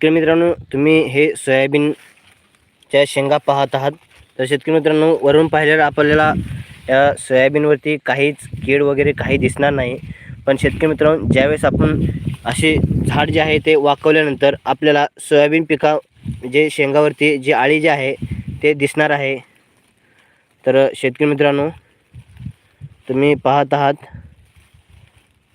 शेतकरी मित्रांनो तुम्ही हे सोयाबीनच्या शेंगा पाहत आहात. तर शेतकरी मित्रांनो वरून पाहिल्यावर आपल्याला या सोयाबीनवरती काहीच कीड वगैरे काही दिसणार नाही. पण शेतकरी मित्रांनो ज्यावेळेस आपण असे झाड जे आहे ते वाकवल्यानंतर आपल्याला सोयाबीन पिका जे शेंगावरती जी आळी जी आहे ते दिसणार आहे. तर शेतकरी मित्रांनो तुम्ही पाहत आहात.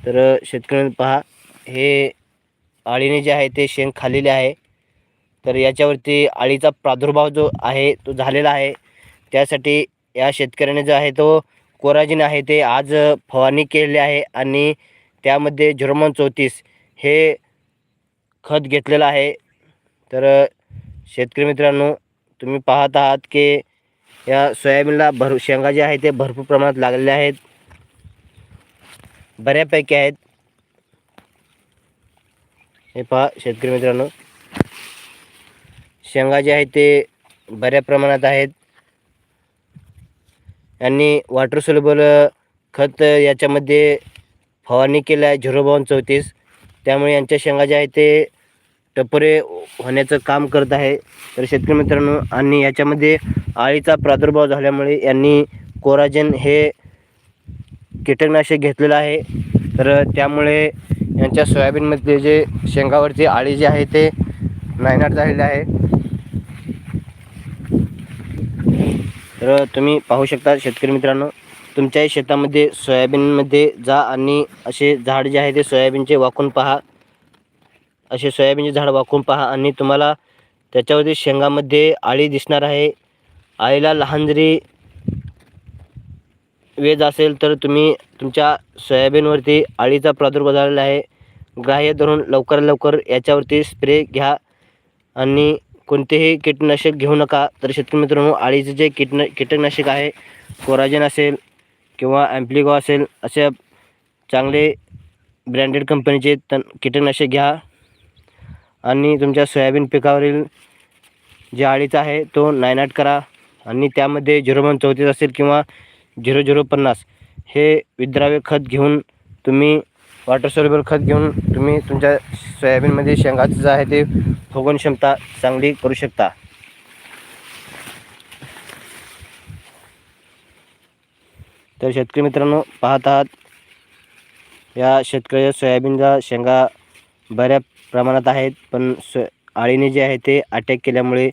तर शेतकरी पहा हे अळीने जे आहे ते शेंग खाल्लेले आहे. तर याच्यावरती अळीचा प्रादुर्भाव जो आहे तो झालेला आहे. त्यासाठी या शेतकऱ्याने जो आहे तो कोराजिन आहे ते आज फवारणी केलेली आहे आणि त्यामध्ये झुरमन चौतीस हे खत घेतलेलं आहे. तर शेतकरी मित्रांनो तुम्ही पाहत आहात की या सोयाबीनला भर शेंगा जे आहे ते भरपूर प्रमाणात लागलेले आहेत. बऱ्यापैकी आहेत. हे पहा शेतकरी मित्रांनो. शेंगा जे आहेत ते बऱ्या प्रमाणात आहेत. यांनी वॉटर सोलेबल खत याच्यामध्ये फवारणी केलं आहे झिरो बावन चौतीस. त्यामुळे यांच्या शेंगा ज्या आहेत ते टपोरे होण्याचं काम करत आहे. तर शेतकरी मित्रांनो आणि याच्यामध्ये आळीचा प्रादुर्भाव झाल्यामुळे यांनी कोराजेन हे कीटकनाशक घेतलेलं आहे. तर त्यामुळे यांच्या सोयाबीनमध्ये जे शेंगावरती आळी जे आहे ते नायनाट झालेले आहे. तर तुम्ही पाहू शकता शेतकरी मित्रांनो तुमच्याही शेतामध्ये सोयाबीनमध्ये जा आणि असे झाड जे आहे ते सोयाबीनचे वाकून पहा. असे सोयाबीनचे झाड वाकून पहा आणि तुम्हाला त्याच्यावरती शेंगामध्ये आळी दिसणार आहे. आळीला लहान जरी वेज असेल तर तुम्ही तुमच्या सोयाबीनवरती अळीचा प्रादुर्भाव झालेला आहे. ग्राह्य धरून लवकरात लवकर याच्यावरती स्प्रे घ्या आणि कोणतेही कीटकनाशक घेऊ नका. तर शेतकरी मित्रांनो आळीचे जे कीटन कीटकनाशक आहे कोराजेन असेल किंवा ॲम्प्लिगो असेल असे चांगले ब्रँडेड कंपनीचे तन कीटकनाशक घ्या. आणि तुमच्या सोयाबीन पिकावरील जे आळीचा आहे तो नायनाट करा. आणि त्यामध्ये झिरो वन चौतीस असेल किंवा झिरो झिरो पन्नास. हे विद्राव्य खत घेऊन तुम्ही वॉटर सोल्युबल खत घेऊन तुम्ही तुमच्या सोयाबीनमध्ये शेंगाचं जे आहे ते फुगवण क्षमता चांगली करू शकता. तर शेतकरी मित्रांनो पाहत आहात या शेतकऱ्याच्या सोयाबीनच्या शेंगा बऱ्या प्रमाणात आहेत पण सो आळीने जे आहे ते अटॅक केल्यामुळे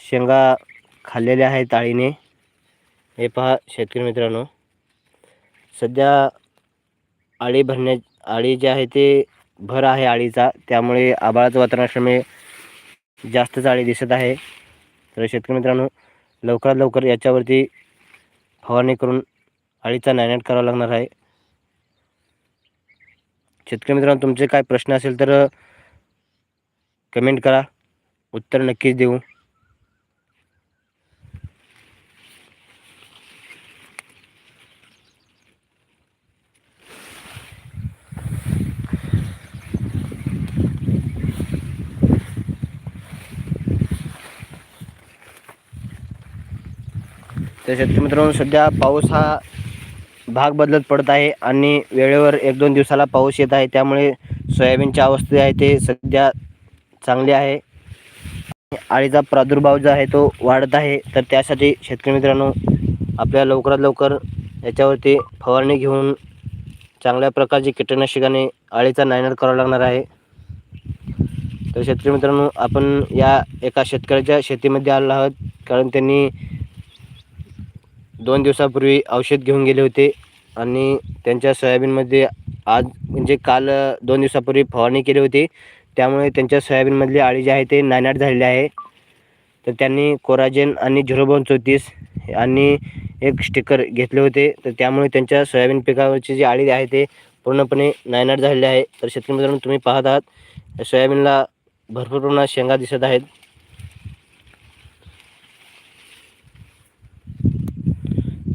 शेंगा खाल्लेल्या आहेत आळीने हे पहा शेतकरी मित्रांनो. सध्या आळी भरण्या आळी जे आहे ते भर आहे आळीचा. त्यामुळे आबाळाचं वातावरण असल्यामुळे जास्तच आळी दिसत आहे. तर शेतकरी मित्रांनो लवकरात लवकर याच्यावरती फवारणी करून आळीचा नायनाट करावा लागणार आहे. शेतकरी मित्रांनो तुमचे काय प्रश्न असेल तर कमेंट करा. उत्तर नक्कीच देऊ. तर शेतकरी मित्रांनो सध्या पाऊस हा भाग बदलत पडत आहे आणि वेळेवर एक दोन दिवसाला पाऊस येत आहे. त्यामुळे सोयाबीनच्या अवस्था आहे ते सध्या चांगले आहे. आळीचा प्रादुर्भाव जो आहे तो वाढत आहे. तर त्यासाठी शेतकरी मित्रांनो आपल्या लवकरात लवकर याच्यावरती फवारणी घेऊन चांगल्या प्रकारची कीटकनाशकाने आळीचा नायनाट करावा लागणार आहे. तर शेतकरी मित्रांनो आपण या एका शेतकऱ्याच्या शेतीमध्ये आलो आहोत. कारण त्यांनी दोन दिवसापूर्वी औषध घेऊन गेले होते आणि त्यांच्या सोयाबीनमध्ये आज म्हणजे काल दोन दिवसापूर्वी फवारणी केली होती. त्यामुळे त्यांच्या सोयाबीनमधली आळी जी आहे ते नायनाट झालेली आहे. तर त्यांनी कोराजेन आणि झिरोबॉन चौतीस आणि एक स्टिकर घेतले होते. तर त्यामुळे त्यांच्या सोयाबीन पिकावरची जी आळी आहे ते पूर्णपणे नायनाट झालेली आहे. तर शेतकरी मित्रांनो तुम्ही पाहत आहात सोयाबीनला भरपूर प्रमाणात शेंगा दिसत आहेत.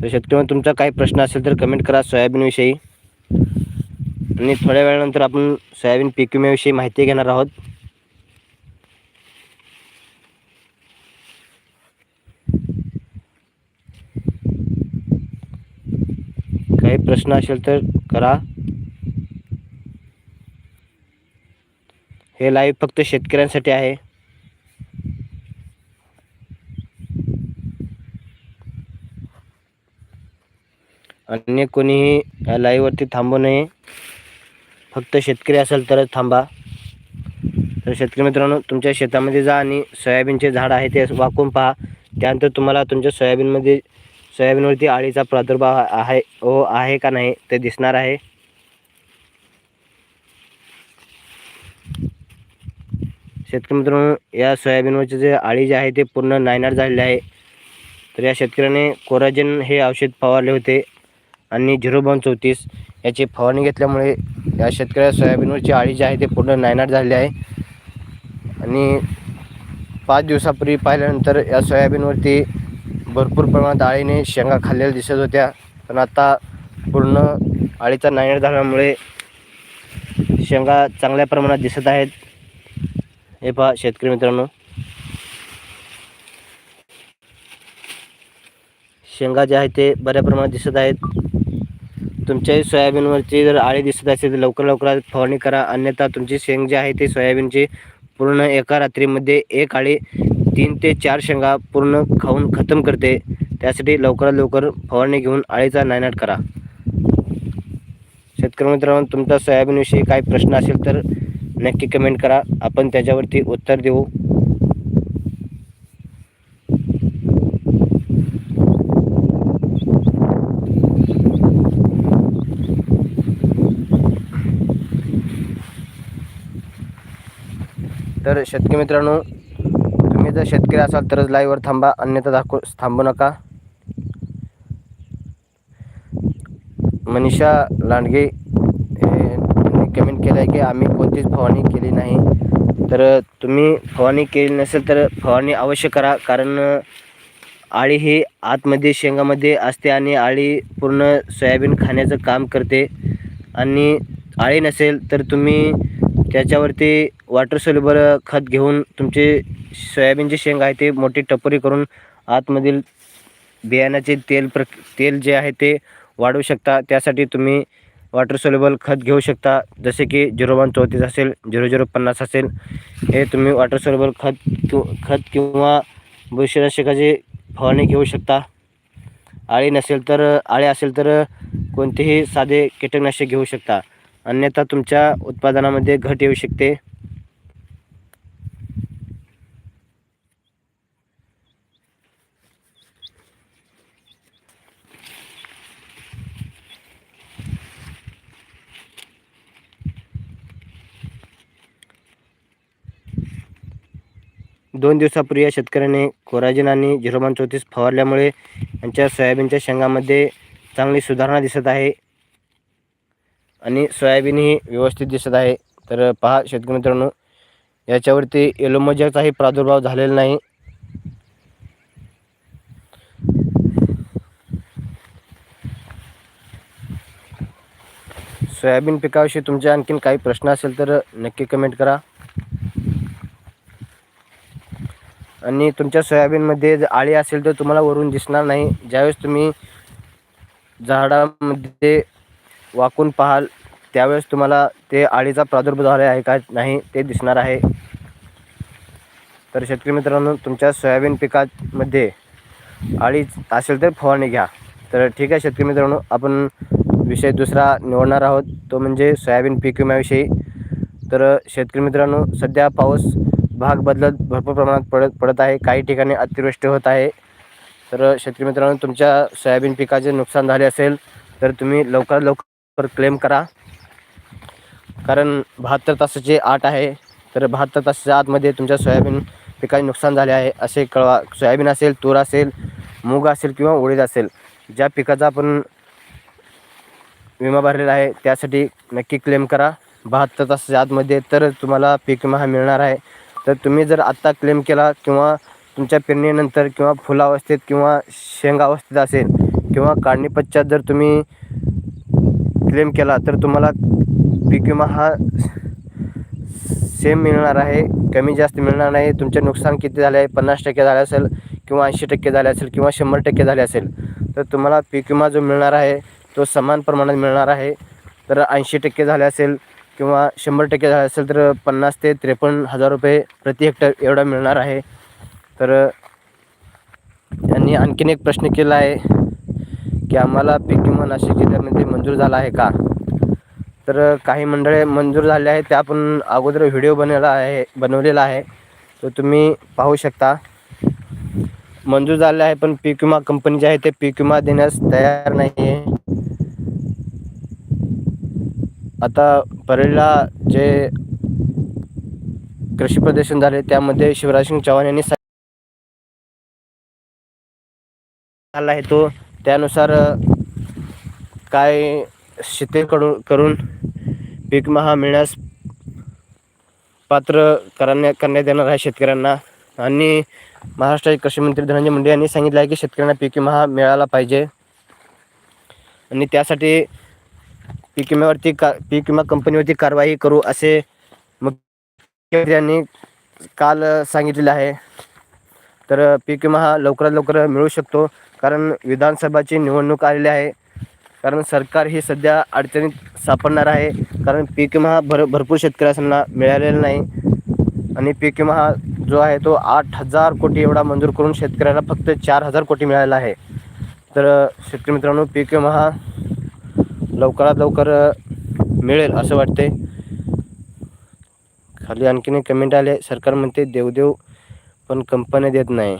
तर शक्यतो तुमचा काही प्रश्न असेल तर कमेंट करा सोयाबीनविषयी. आणि थोड्या वेळानंतर आपण सोयाबीन पीक विम्याविषयी माहिती घेणार आहोत. काही प्रश्न असेल तर करा. हे लाईव्ह फक्त शेतकऱ्यांसाठी आहे. अन्य कोणीही या थांबू नये. फक्त शेतकरी असेल तरच थांबा. तर शेतकरी मित्रांनो तुमच्या शेतामध्ये जा आणि सोयाबीनचे झाड आहे ते वाकून पहा. त्यानंतर तुम्हाला तुमच्या सोयाबीनमध्ये सोयाबीनवरती आळीचा प्रादुर्भाव आहे हो आहे का नाही ते दिसणार आहे. शेतकरी मित्रांनो या सोयाबीनवरचे जे अळी जे आहे ते पूर्ण नायनाट झालेले आहे. तर या शेतकऱ्याने कोराजेन हे औषध फवारले होते. आणि झिरो बावन चौतीस याची फवारणी घेतल्यामुळे या शेतकऱ्या सोयाबीनवरची अळी जी आहे ते पूर्ण नायनाट झालेली आहे. आणि पाच दिवसापूर्वी पाहिल्यानंतर या सोयाबीनवरती भरपूर प्रमाणात आळीने शेंगा खाल्लेल्या दिसत होत्या. पण आता पूर्ण आळीचा नायनाट झाल्यामुळे शेंगा चांगल्या प्रमाणात दिसत आहेत. हे पहा शेतकरी मित्रांनो. शेंगा जे आहे ते बऱ्या प्रमाणात दिसत आहेत. तुमच्याही सोयाबीनवरची जर आळी दिसत असेल तर लवकर लवकर फवारणी करा. अन्यथा तुमची शेंग जी आहे ते सोयाबीनची पूर्ण एका रात्रीमध्ये एक आळी तीन ते चार शेंगा पूर्ण खाऊन खतम करते. त्यासाठी लवकरात लवकर फवारणी घेऊन आळीचा नायनाट करा. शेतकरी मित्रांनो तुमचा सोयाबीनविषयी काही प्रश्न असेल तर नक्की कमेंट करा. आपण त्याच्यावरती उत्तर देऊ. तर शेतकरी मित्रांनो तुम्ही जर शेतकरी असाल तरच लाईव्हवर थांबा अन्यथा दाखव थांबू नका. मनीषा लांडगे कमेंट केलं आहे की आम्ही कोणतीच फवारणी केली नाही. तर तुम्ही फवारणी केली नसेल तर फवारणी अवश्य करा कारण आळी ही आतमध्ये शेंगामध्ये असते आणि आळी पूर्ण सोयाबीन खाण्याचं काम करते. आणि आळी नसेल तर तुम्ही त्याच्यावरती वॉटर सोल्युबल खत घेऊन तुमचे सोयाबीनचे शेंग आहे ते मोठी टपोरी करून आतमधील बियाण्याचे तेल प्र तेल जे आहे ते वाढवू शकता. त्यासाठी तुम्ही वॉटर सोल्युबल खत घेऊ शकता. जसे की झिरो वन चौतीस असेल झिरो झिरो पन्नास असेल हे तुम्ही वॉटर सोल्युबल खत किंवा खत किंवा बुरशीनाशकाची फवारणी घेऊ शकता. आळी नसेल तर आळे असेल तर कोणतेही साधे कीटकनाशक घेऊ शकता. अन्यथा तुमच्या उत्पादनामध्ये घट येऊ शकते. दोन दिवसापूर्वी या शेतकऱ्याने कोराजिन आणि झिरोमान चौतीस फवारल्यामुळे यांच्या सोयाबीनच्या शेंगामध्ये चांगली सुधारणा दिसत आहे. आणि सोयाबीनही व्यवस्थित दिसत आहे. तर पहा शेतकरी मित्रांनो याच्यावरती येलोमोजाचाही प्रादुर्भाव झालेला नाही. सोयाबीन पिकाविषयी तुमचे आणखीन काही प्रश्न असेल तर नक्की कमेंट करा. आणि तुमच्या सोयाबीनमध्ये जर आळी असेल तर तुम्हाला वरून दिसणार नाही. ज्यावेळेस तुम्ही झाडामध्ये वाकून पाहाल त्यावेळेस तुम्हाला ते आळीचा प्रादुर्भाव झाला आहे का नाही ते दिसणार आहे. तर शेतकरी मित्रांनो तुमच्या सोयाबीन पिकामध्ये आळी असेल तर फवारणी घ्या. तर ठीक आहे शेतकरी मित्रांनो आपण विषय दुसरा निवडणार आहोत. तो म्हणजे सोयाबीन पीक विम्याविषयी. तर शेतकरी मित्रांनो सध्या पाऊस भाग बदलत भरपूर प्रमाणात पडत पडत आहे. काही ठिकाणी अतिवृष्टी होत आहे. तर शेतकरी मित्रांनो तुमच्या सोयाबीन पिकाचे नुकसान झाले असेल तर तुम्ही लवकरात लवकर क्लेम करा. कारण बहात्तर तासाची आठ आहे. तर बहात्तर तासाच्या आतमध्ये तुमच्या सोयाबीन पिकाचे नुकसान झाले आहे असे कळवा. सोयाबीन असेल तूर असेल मूग असेल किंवा उडीद असेल ज्या पिकाचा आपण विमा भरलेला आहे त्यासाठी नक्की क्लेम करा. बहात्तर तासाच्या आतमध्ये तर तुम्हाला पीक विमा हा मिळणार आहे. तर तुम्ही जर आत्ता क्लेम केला किंवा तुमच्या पेरणीनंतर किंवा फुलावस्थेत किंवा शेंगावस्थेत असेल किंवा काढणी पश्चात जर तुम्ही क्लेम केला तर तुम्हाला पीक विमा हा सेम मिळणार आहे कमी जास्त मिळणार नाही. तुमचे नुकसान किती झाले आहे? पन्नास टक्के झाले असेल किंवा ऐंशी टक्के झाले असेल किंवा शंभर टक्के झाले असेल तर तुम्हाला पीक विमा जो मिळणार आहे तो समान प्रमाणात मिळणार आहे. तर ऐंशी टक्के झाले असेल किंवा शंभर टक्के झाले असेल तर पन्नास ते त्रेपन्न हजार रुपये प्रति हेक्टर एवढा मिळणार आहे. तर त्यांनी आणखीन एक प्रश्न केला आहे की आम्हाला पीक विमा नाशिक जिल्ह्यामध्ये मंजूर झाला आहे का? तर काही मंडळे मंजूर झाले आहेत. त्या आपण अगोदर व्हिडिओ बनवला आहे बनवलेला आहे. तो तुम्ही पाहू शकता. मंजूर झाले आहे पण पीक विमा कंपनी जे आहे ते पीक विमा देण्यास तयार नाही आहे आता परळीला जे कृषी प्रदर्शन झाले त्यामध्ये शिवराज सिंग चव्हाण यांनी झाला आहे तो. त्यानुसार काय काय शेतीकडून करून पीक विमा हा मिळण्यास पात्र करण्या करण्यात येणार आहे शेतकऱ्यांना. आणि महाराष्ट्राचे कृषी मंत्री धनंजय मुंडे यांनी सांगितलं आहे की शेतकऱ्यांना पीक विमा हा मिळाला पाहिजे. आणि त्यासाठी पीक विम्यावरती का पीक विमा कंपनीवरती कारवाई करू असे मुख्यमंत्र्यांनी काल सांगितलेलं आहे. तर पीक विमा हा लवकरात लवकर मिळू शकतो कारण विधानसभाची निवडणूक आलेली आहे. कारण सरकार ही सध्या अडचणीत सापडणार आहे. कारण पीक विमा हा भर भरपूर शेतकऱ्यांना मिळालेला नाही. आणि पीक विमा हा जो आहे तो आठ हजार कोटी एवढा मंजूर करून शेतकऱ्याला फक्त चार हजार कोटी मिळालेला आहे. तर शेतकरी मित्रांनो पीक विमा हा लवकरात लवकर मिळेल असं वाटते खाली आणखीन एक कमेंट आले. सरकार म्हणते देवदेव पण कंपन्या देत नाही.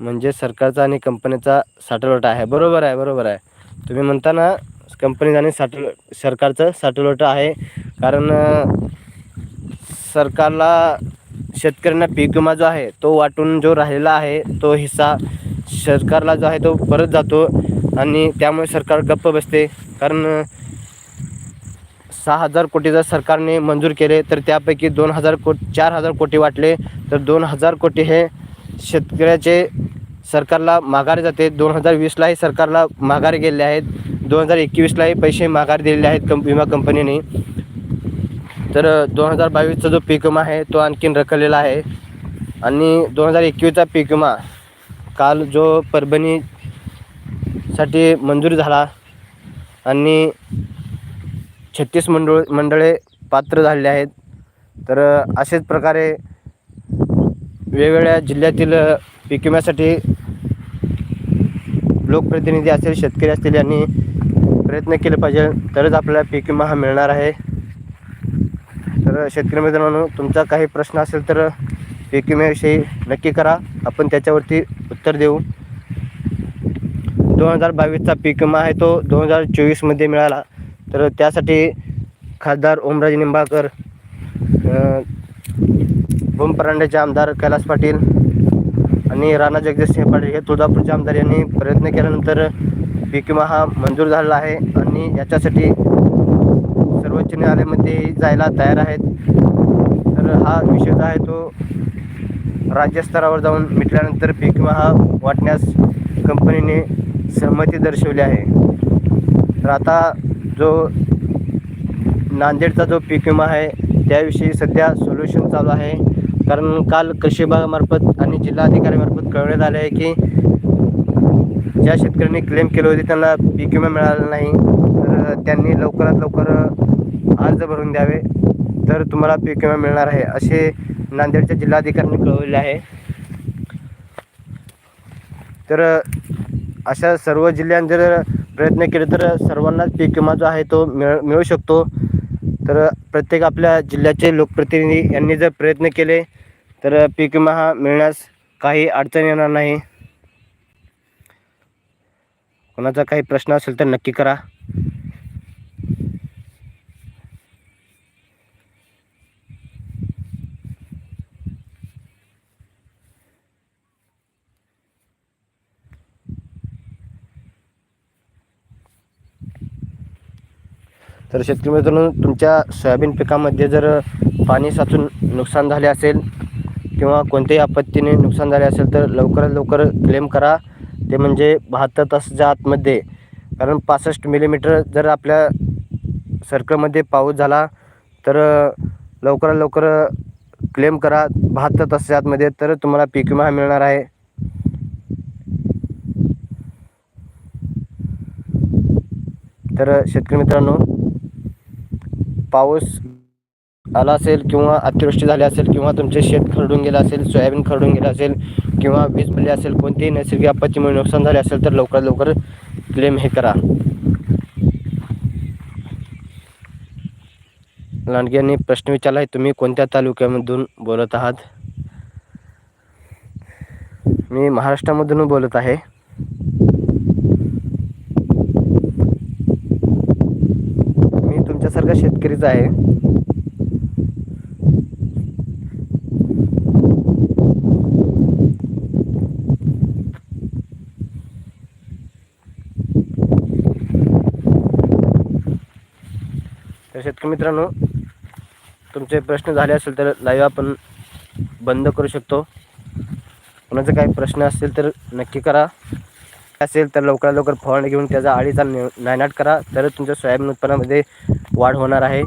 म्हणजे सरकारचा आणि कंपनीचा साठवलोटा आहे. बरोबर आहे बरोबर आहे. तुम्ही म्हणता ना कंपनीचा आणि साठव सरकारचं साठवलोटा आहे. कारण सरकारला शेतकऱ्यांना पीक विमा जो आहे तो वाटून जो राहिलेला आहे तो हिस्सा सरकारला जो आहे तो परत जातो आणि त्यामुळे सरकार गप्प बसते. कारण सहा हजार कोटी जर सरकारने मंजूर केले तर त्यापैकी दोन हजार को चार हजार कोटी वाटले तर दोन हजार कोटी हे शेतकऱ्याचे सरकारला माघार जाते. दोन हजार वीसलाही सरकारला माघार गेलेले आहेत. दोन हजार एकवीसलाही पैसे माघार दिलेले आहेत कंप विमा कंपनीने. तर दोन हजार बावीसचा जो पीक विमा आहे तो आणखीन रखडलेला आहे. आणि दोन हजार एकवीसचा पीक विमा काल जो परभणीसाठी मंजूर झाला आणि छत्तीस मंडळ मंडळे पात्र झालेले आहेत. तर असेच प्रकारे वेगवेगळ्या जिल्ह्यातील पीक विम्यासाठी लोकप्रतिनिधी असेल शेतकरी असतील यांनी प्रयत्न केले पाहिजे. तरच आपल्याला पीक विमा हा मिळणार आहे. तर शेतकरी मित्रांनो तुमचा काही प्रश्न असेल तर पीक विम्याविषयी नक्की करा. आपण त्याच्यावरती उत्तर देऊ. दोन हजार बावीसचा पीक विमा आहे तो दोन हजार चोवीसमध्ये मिळाला. तर त्यासाठी खासदार ओमराजे निंबाळकर भूमपरांड्याचे आमदार कैलास पाटील आणि राणा जगदीशसिंह पाटील हे तुळजापूरचे आमदार यांनी प्रयत्न केल्यानंतर पीक विमा हा मंजूर झालेला आहे आणि याच्यासाठी सर्वोच्च न्यायालयामध्ये जायला तयार आहेत. तर हा विषय जो आहे तो राज्यस्तरावर जाऊन मिटल्यानंतर पीक विमा हा वाटण्यास कंपनीने सहमती दर्शवली आहे. तर आता जो नांदेडचा जो पीक विमा आहे त्याविषयी सध्या सोल्युशन चालू आहे. कारण काल कृषी विभागामार्फत आणि जिल्हाधिकाऱ्यामार्फत कळवण्यात आले आहे की ज्या शेतकऱ्यांनी क्लेम केले होते त्यांना पीक विमा मिळाला नाही. तर त्यांनी लवकरात लवकर अर्ज भरून द्यावे. तर तुम्हाला पीक विमा मिळणार आहे असे नांदेडच्या जिल्हाधिकाऱ्यांनी कळवले आहे. तर अशा सर्व जिल्ह्यांनी जर प्रयत्न केले तर सर्वांनाच पीक विमा जो आहे तो मिळ मिळू शकतो. तर प्रत्येक आपल्या जिल्ह्याचे लोकप्रतिनिधी यांनी जर प्रयत्न केले तर पीक विमा हा मिळण्यास काही अडचण येणार नाही. कोणाचा काही प्रश्न असेल तर नक्की करा. तर शेतकरी मित्रांनो तुमच्या सोयाबीन पिकामध्ये जर पाणी साचून नुकसान झाले असेल किंवा कोणत्याही आपत्तीने नुकसान झाले असेल तर लवकरात लवकर क्लेम करा. ते म्हणजे बहात्तर तासाच्या आतमध्ये. कारण पासष्ट मिलीमीटर जर आपल्या सर्कलमध्ये पाऊस झाला तर लवकरात लवकर क्लेम करा. बहात्तर तासाच्या आतमध्ये तर तुम्हाला पीक विमा मिळणार आहे. तर शेतकरी मित्रांनो पाऊस आला असेल किंवा अतिवृष्टी झाली असेल किंवा तुमचे शेत खरडून गेलं असेल सोयाबीन खरडून गेलं असेल किंवा वीज पडली असेल कोणतीही नैसर्गिक आपत्तीमुळे नुकसान झाले असेल तर लवकरात लवकर क्लेम हे करा. लांडगे यांनी प्रश्न विचारला आहे तुम्ही कोणत्या तालुक्यामधून बोलत आहात? मी महाराष्ट्रामधून बोलत आहे. मी तुमच्यासारखा शेतकरीच आहे. मित्रांनो तुमचे प्रश्न झाले असेल तर लाईव्ह आपण बंद करू शकतो. कोणाचे काही प्रश्न असतील तर नक्की करा. असेल तर लवकरात लवकर फवारणी घेऊन त्याचा आळीचा नायनाट करा. तरच तुमच्या सोयाबीन उत्पन्नामध्ये वाढ होणार आहे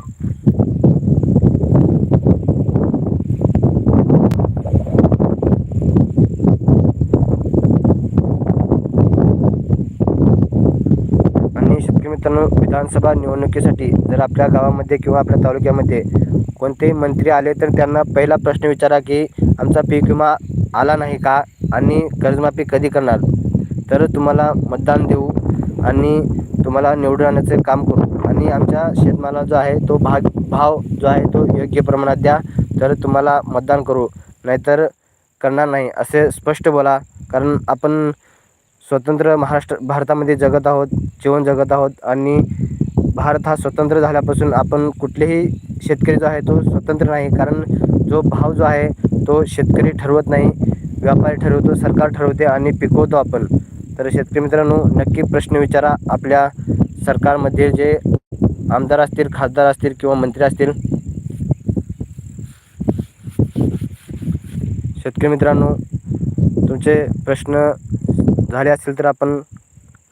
आणि शेतकरी मित्रांनो विधानसभा निवडणुकीसाठी जर आपल्या गावामध्ये किंवा आपल्या तालुक्यामध्ये कोणतेही मंत्री आले तर त्यांना पहिला प्रश्न विचारा की आमचा पीक विमा आला नाही का आणि कर्जमाफी कधी करणार? तर तुम्हाला मतदान देऊ आणि तुम्हाला निवडून आणण्याचे काम करू. आणि आमच्या शेतमाला जो आहे तो भाग भाव जो आहे तो योग्य प्रमाणात द्या. तर तुम्हाला मतदान करू. नाहीतर करणार नाही असे स्पष्ट बोला. कारण आपण स्वतंत्र महाराष्ट्र भारतामध्ये जगत आहोत जीवन जगत आहोत आणि भारत हा स्वतंत्र झाल्यापासून आपण कुठलेही शेतकरी जो आहे तो स्वतंत्र नाही. कारण जो भाव जो आहे तो शेतकरी ठरवत नाही व्यापारी ठरवतो सरकार ठरवते आणि पिकवतो आपण. तर शेतकरी मित्रांनो नक्की प्रश्न विचारा आपल्या सरकारमध्ये जे आमदार असतील खासदार असतील किंवा मंत्री असतील. शेतकरी मित्रांनो तुमचे प्रश्न झाले असतील तर आपण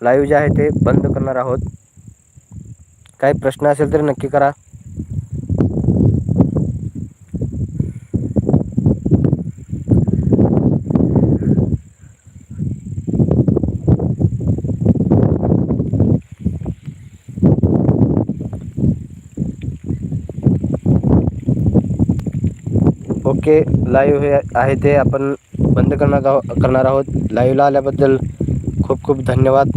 लाईव्ह जे आहे ते बंद करणार आहोत. काही प्रश्न असेल तर नक्की करा. ओके लाईव्ह हे आहे ते आपण बंद करणार आहो- करणार आहोत. लाईव्हला आल्याबद्दल खूप खूप धन्यवाद.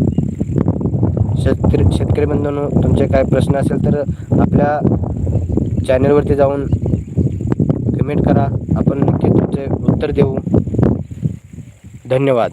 शेतकरी शेतकरी बंधूंनो तुमचे काय प्रश्न असेल तर आपल्या चॅनलवरती जाऊन कमेंट करा. आपण नक्की तुमचे उत्तर देऊ. धन्यवाद.